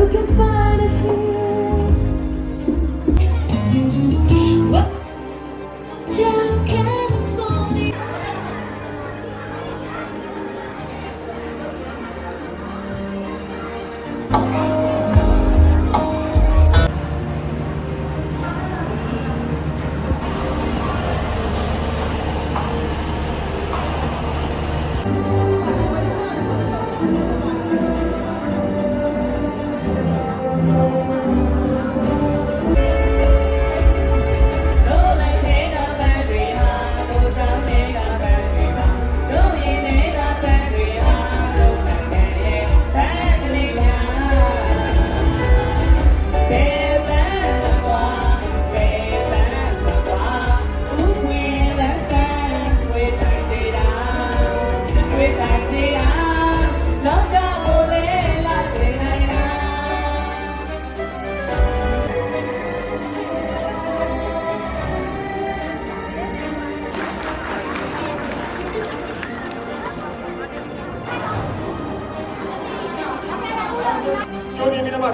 You can find it here.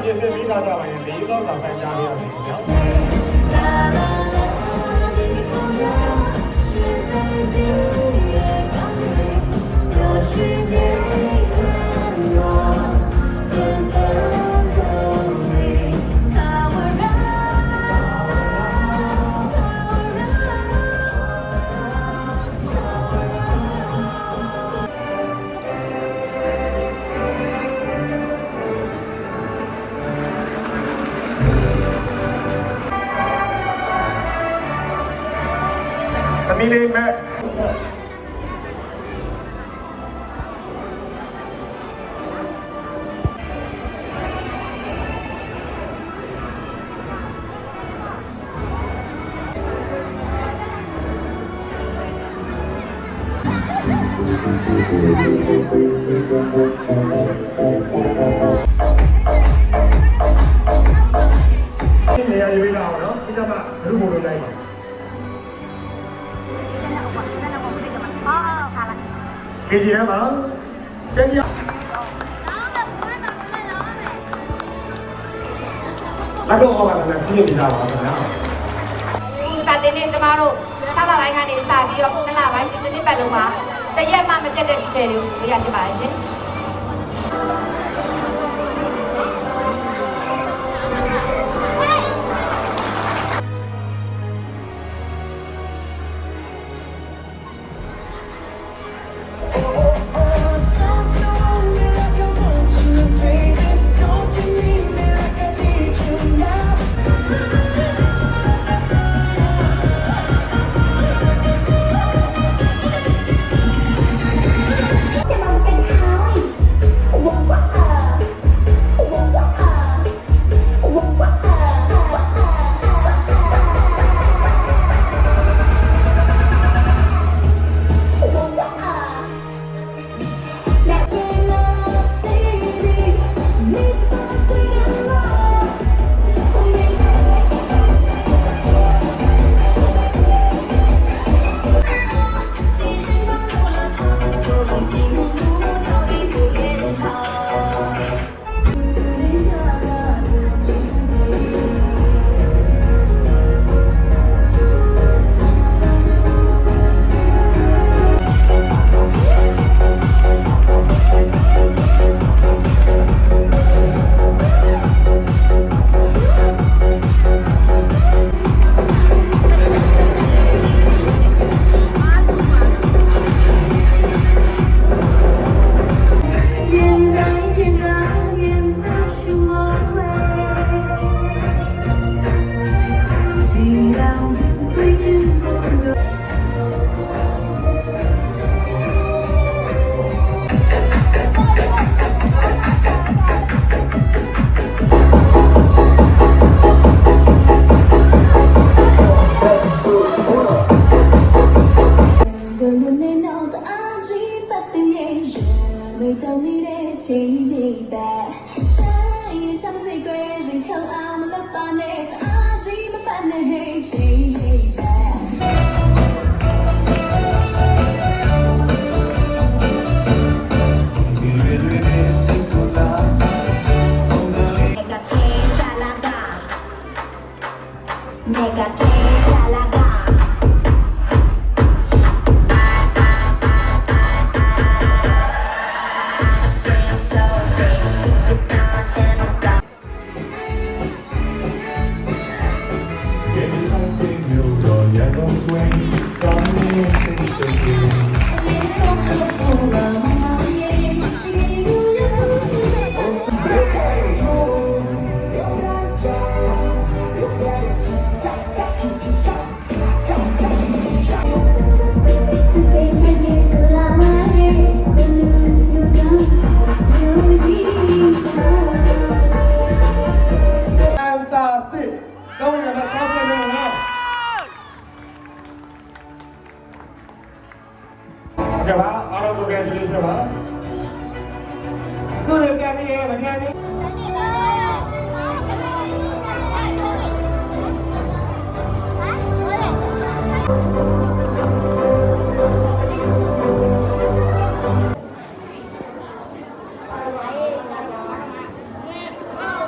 ပြီးတော့မှပြင်ဆင်ပြီးသားကြပါရင်လေးသောတာပန်ကြားရရစီခင် familie me ကေဂျီမှာပြန်ရလက်တော့ဟောပါလားစီးရင်ပြတာပါခင်ဗျာစာတင်နေကျမတို့6လပိုင်းကနေစပြီးတော့2လပိုင်းဒီတစ်နှစ်ပတ်လုံးမှာတရက်မှမပြတ်တဲ့ဒီချယ်လေးကိုပြရဖြစ်ပါရဲ့ရှင် ခံအောင်မလုပ်ပါနဲ့တအားကြီးမပတ်နဲ့ဟဲ့ချင်း ఓకేవా all off చేసేవా? సూర్య కానీ